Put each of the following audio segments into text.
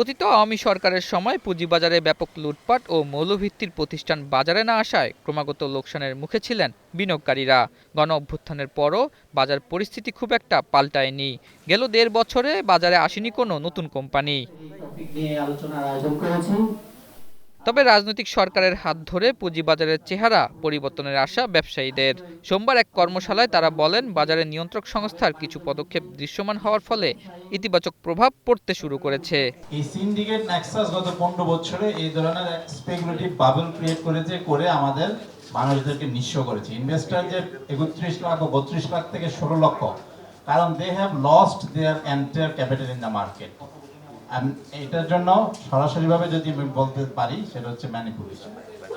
পতিত আওয়ামী সরকারের সময় পুঁজিবাজারে ব্যাপক লুটপাট ও মৌলভিত্তির প্রতিষ্ঠান বাজারে না আসায় ক্রমাগত লোকসানের মুখে ছিলেন বিনিয়োগকারীরা। গণ অভ্যুত্থানের পরও বাজার পরিস্থিতি খুব একটা পাল্টায়নি। গেল দেড় বছরে বাজারে আসেনি কোনো নতুন কোম্পানি। আলোচনার আয়োজন করেছি। তবে রাজনৈতিক সরকারের হাত ধরে পুঁজিবাজারের চেহারা, পরিবর্তনের আশা ব্যবসায়ীদের। সোমবার এক কর্মশালায় তারা বলেন, বাজারে নিয়ন্ত্রক সংস্থার কিছু পদক্ষেপ দৃশ্যমান হওয়ার ফলে ইতিবাচক প্রভাব পড়তে শুরু করেছে। এই সিন্ডিকেট, নেক্সাস গত পনেরো বছরে এই ধরনের স্পেকুলেটিভ বাবল ক্রিয়েট করেছে, করে আমাদের মানুষদেরকে নিঃস্ব করেছে। ইনভেস্টার যে একত্রিশ লাখ ও বত্রিশ লাখ থেকে ষোলো লক্ষ, কারণ they have lost their entire capital in the market এটার জন্য সরাসরিভাবে যদি আমি বলতে পারি সেটা হচ্ছে manipulation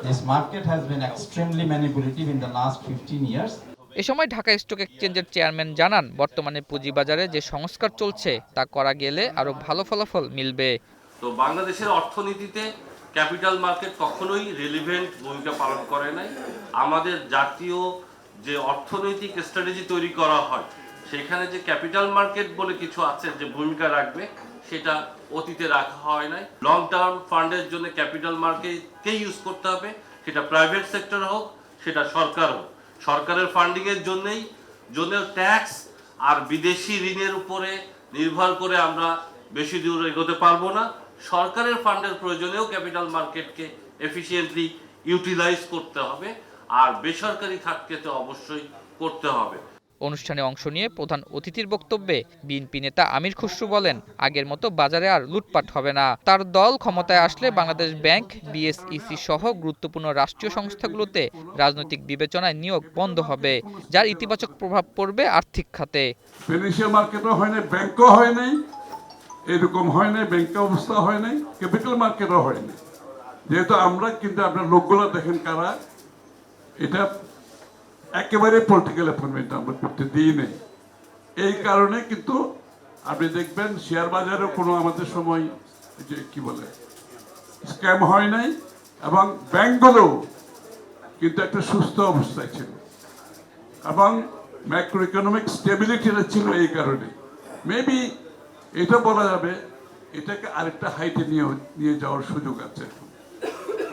this market has been extremely manipulative in the last fifteen years এ সময় ঢাকা স্টক এক্সচেঞ্জের চেয়ারম্যান জানান বর্তমানে পুঁজিবাজারে যে সংস্কার চলছে তা করা গেলে আরও ভালো ফলাফল মিলবে। তো বাংলাদেশের অর্থনীতিতে ক্যাপিটাল মার্কেট কখনোই রেলিভেন্ট ভূমিকা পালন করে নাই। আমাদের জাতীয় যে অর্থনৈতিক স্ট্র্যাটেজি তৈরি করা হয় সেখানে যে ক্যাপিটাল মার্কেট বলে কিছু আছে যে ভূমিকা রাখবে সেটা অতীতে রাখা হয় নাই। লং টার্ম ফান্ডের জন্য ক্যাপিটাল মার্কেটকে ইউজ করতে হবে? সেটা প্রাইভেট সেক্টর হোক, সেটা সরকার হোক। সরকারের ফান্ডিং এর জন্যই জন্য ট্যাক্স আর বিদেশি ঋণের উপরে নির্ভর করে আমরা বেশি দূর এগোতে পারব না। সরকারের ফান্ডের প্রয়োজনেও ক্যাপিটাল মার্কেটকে এফিসিয়েন্টলি ইউটিলাইজ করতে হবে। আর বেসরকারি খাতকে তো অবশ্যই করতে হবে। অনুষ্ঠানে অংশ নিয়ে প্রধান অতিথির বক্তব্যে বিএনপি নেতা আমির খুসরু বলেন, আগের মতো বাজারে আর লুটপাট হবে না। তার দল ক্ষমতায় আসলে বাংলাদেশ ব্যাংক, বিএসইসি সহ গুরুত্বপূর্ণ রাষ্ট্রীয় সংস্থাগুলোতে রাজনৈতিক বিবেচনায় নিয়োগ বন্ধ হবে, যার ইতিবাচক প্রভাব পড়বে আর্থিক খাতে। ফিনান্সিয়াল মার্কেটও হয় নাই, ব্যাংকও হয় নাই, এরকম হয় নাই, ব্যাংকে অবস্থা হয় নাই, ক্যাপিটাল মার্কেটও হয় নাই। যেহেতু আমরা, কিন্তু আপনার লোকগুলো দেখেন কারা, এটা একেবারে পলিটিক্যাল অ্যাপয়েন্টমেন্ট আমরা করতে দিই নেই। এই কারণে কিন্তু আপনি দেখবেন শেয়ার বাজারেও কোনো আমাদের সময় যে কি বলে স্ক্যাম হয় নাই এবং ব্যাংকগুলোও কিন্তু একটা সুস্থ অবস্থায় ছিল। এবং ম্যাক্রো ইকোনমিক স্টেবিলিটিটা ছিল এই কারণে। মেবি এটা বলা যাবে, এটাকে আরেকটা হাইটে নিয়ে নিয়ে যাওয়ার সুযোগ আছে।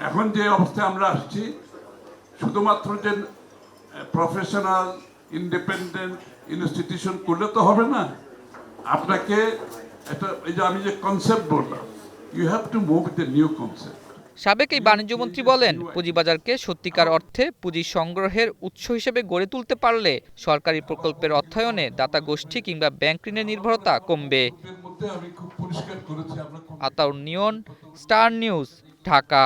এখন যে অবস্থায় আমরা আসছি, শুধুমাত্র যে প্রফেশনাল ইন্ডিপেন্ডেন্ট ইনস্টিটিউশন করলে তো হবে না। আপনাকে একটা এই যে আমি যে কনসেপ্ট বললাম you have to move the new concept সাবেক এই বাণিজ্যমন্ত্রী বলেন পুঁজিবাজারকে সত্যিকার অর্থে পুঁজি সংগ্রহের উৎস হিসেবে গড়ে তুলতে পারলে সরকারি প্রকল্পের অর্থায়নে দাতা গোষ্ঠী কিংবা ব্যাংক ঋণের নির্ভরতা কমবে। Ataur Niyon star news Dhaka.